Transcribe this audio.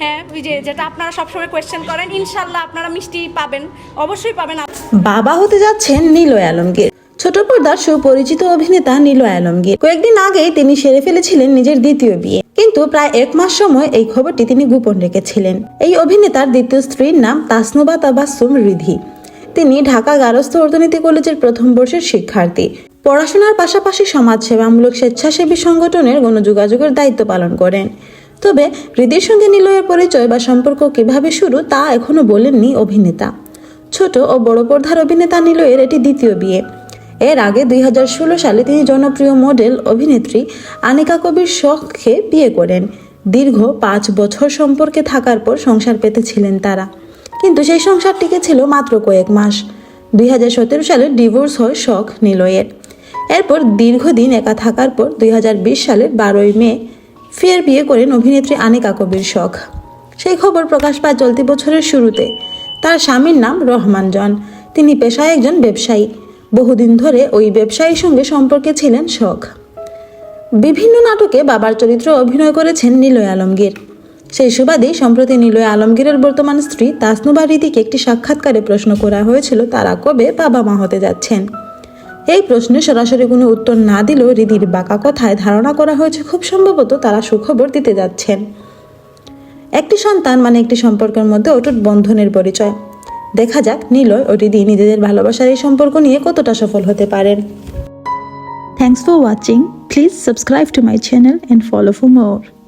হ্যাঁ যে যেটা আপনারা সবসময় কোয়েশ্চেন করেন, ইনশাল্লাহ আপনারা মিষ্টি পাবেন, অবশ্যই পাবেন বাবা হতে যাচ্ছেন নিলয় আলমগীর। ছোট পর্দার সুপরিচিত অভিনেতা নিলয় আলমগীর। কয়েকদিন আগেই তিনি সেরে ফেলেছিলেন নিজের দ্বিতীয় বিয়ে। কিন্তু প্রায় এক মাস সময় এই খবরটি তিনি গোপন রেখেছিলেন। এই অভিনেতার দ্বিতীয় স্ত্রীর নাম তাসনুবা তাবাসুম রিধি। তিনি ঢাকা গারস্থ অর্থনীতি কলেজের প্রথম বর্ষের শিক্ষার্থী। পড়াশোনার পাশাপাশি সমাজসেবামূলক স্বেচ্ছাসেবী সংগঠনের গণযোগাযোগের দায়িত্ব পালন করেন। তবে হৃদির সঙ্গে নিলয়ের পরিচয় বা সম্পর্ক কীভাবে শুরু তা এখনও বলেননি অভিনেতা। ছোট ও বড় পর্দার অভিনেতা নিলয়ের এটি দ্বিতীয় বিয়ে। এর আগে দুই হাজার ষোলো সালে তিনি জনপ্রিয় মডেল অভিনেত্রী আনিকা কবির শখকে বিয়ে করেন। দীর্ঘ পাঁচ বছর সম্পর্কে থাকার পর সংসার পেতেছিলেন তারা। কিন্তু সেই সংসার টিকেছিল মাত্র কয়েক মাস। দুই হাজার সতেরো সালে ডিভোর্স হয় শখ নিলয়ের। এরপর দীর্ঘদিন একা থাকার পর দুই হাজার বিশ সালের বারোই মে ফের বিয়ে করেন অভিনেত্রী আনিকা কবির শখ। সেই খবর প্রকাশ পায় চলতি বছরের শুরুতে। তার স্বামীর নাম রহমান জন। তিনি পেশায় একজন ব্যবসায়ী। বহুদিন ধরে ওই ব্যবসায়ীর সঙ্গে সম্পর্কে ছিলেন শখ। বিভিন্ন নাটকে বাবার চরিত্র অভিনয় করেছেন নিলয় আলমগীর। সেই সুবাদেই সম্প্রতি নিলয় আলমগীরের বর্তমান স্ত্রী তাসনুবা রীতিকে একটি সাক্ষাৎকারে প্রশ্ন করা হয়েছিল, তারা কবে বাবা মা হতে যাচ্ছেন? এই প্রশ্নে সরাসরি কোনো উত্তর না দিলেও রিদির বাঁকা কথায় ধারণা করা হয়েছে, খুব সম্ভবত তারা সুখবর দিতে যাচ্ছেন একটি সন্তান মানে একটি সম্পর্কের মধ্যে অটুট বন্ধনের পরিচয় দেখা যাক, নিলয় ও রিদি নিজেদের ভালোবাসার এই সম্পর্ক নিয়ে কতটা সফল হতে পারেন Thanks for watching. Please subscribe to my channel and follow for more.